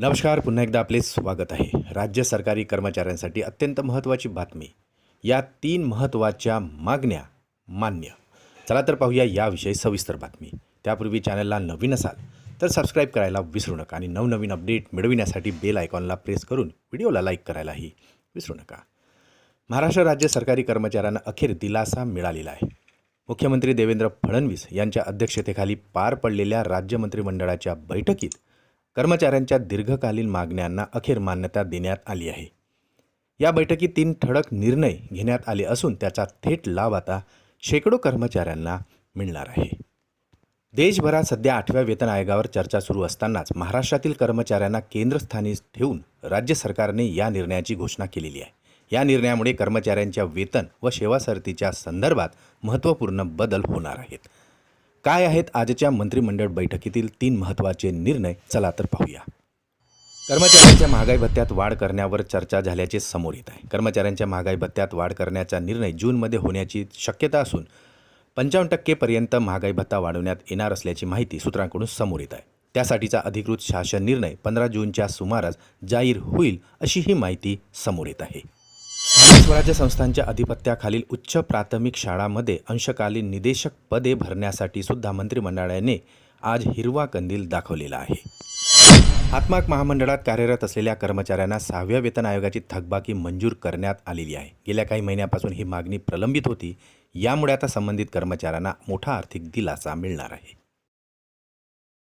नमस्कार पुन्हा एकदा आपले स्वागत आहे. राज्य सरकारी कर्मचाऱ्यांसाठी अत्यंत महत्त्वाची बातमी. या तीन महत्त्वाच्या मागण्या मान्य. चला तर पाहूया याविषयी सविस्तर बातमी. त्यापूर्वी चॅनलला नवीन असाल तर सबस्क्राईब करायला विसरू नका आणि नवनवीन अपडेट मिळविण्यासाठी बेल आयकॉनला प्रेस करून व्हिडिओला लाईक करायलाही विसरू नका. महाराष्ट्र राज्य सरकारी कर्मचाऱ्यांना अखेर दिलासा मिळालेला आहे. मुख्यमंत्री देवेंद्र फडणवीस यांच्या अध्यक्षतेखाली पार पडलेल्या राज्य मंत्रिमंडळाच्या बैठकीत कर्मचाऱ्यांच्या दीर्घकालीन मागण्यांना अखेर मान्यता देण्यात आली आहे. या बैठकीत तीन ठळक निर्णय घेण्यात आले असून त्याचा थेट लाभ आता शेकडो कर्मचाऱ्यांना मिळणार आहे. देशभरात सध्या आठव्या वेतन आयोगावर चर्चा सुरू असतानाच महाराष्ट्रातील कर्मचाऱ्यांना केंद्रस्थानी ठेवून राज्य सरकारने या निर्णयाची घोषणा केलेली आहे. या निर्णयामुळे कर्मचाऱ्यांच्या वेतन व सेवा सरतीच्या संदर्भात महत्त्वपूर्ण बदल होणार आहेत. काय आहेत आजच्या मंत्रिमंडळ बैठकीतील तीन महत्त्वाचे निर्णय? चला तर पाहूया. कर्मचाऱ्यांच्या महागाई भत्त्यात वाढ करण्यावर चर्चा झाल्याचे समोर येत आहे. कर्मचाऱ्यांच्या महागाई भत्त्यात वाढ करण्याचा निर्णय जूनमध्ये होण्याची शक्यता असून पंचावन्न टक्केपर्यंत महागाई भत्ता वाढवण्यात येणार असल्याची माहिती सूत्रांकडून समोर येत आहे. त्यासाठीचा अधिकृत शासन निर्णय पंधरा जूनच्या सुमारास जाहीर होईल अशी ही माहिती समोर येत आहे. स्वराज्य संस्थांच्या अधिपत्याखालील उच्च प्राथमिक शाळांमध्ये अंशकालीन निदेशक पदे भरण्यासाठी सुद्धा मंत्रिमंडळाने आज हिरवा कंदील दाखवलेला आहे. हातमाग महामंडळात कार्यरत असलेल्या कर्मचाऱ्यांना सहाव्या वेतन आयोगाची थकबाकी मंजूर करण्यात आलेली आहे. गेल्या काही महिन्यापासून ही मागणी प्रलंबित होती. यामुळे आता संबंधित कर्मचाऱ्यांना मोठा आर्थिक दिलासा मिळणार आहे.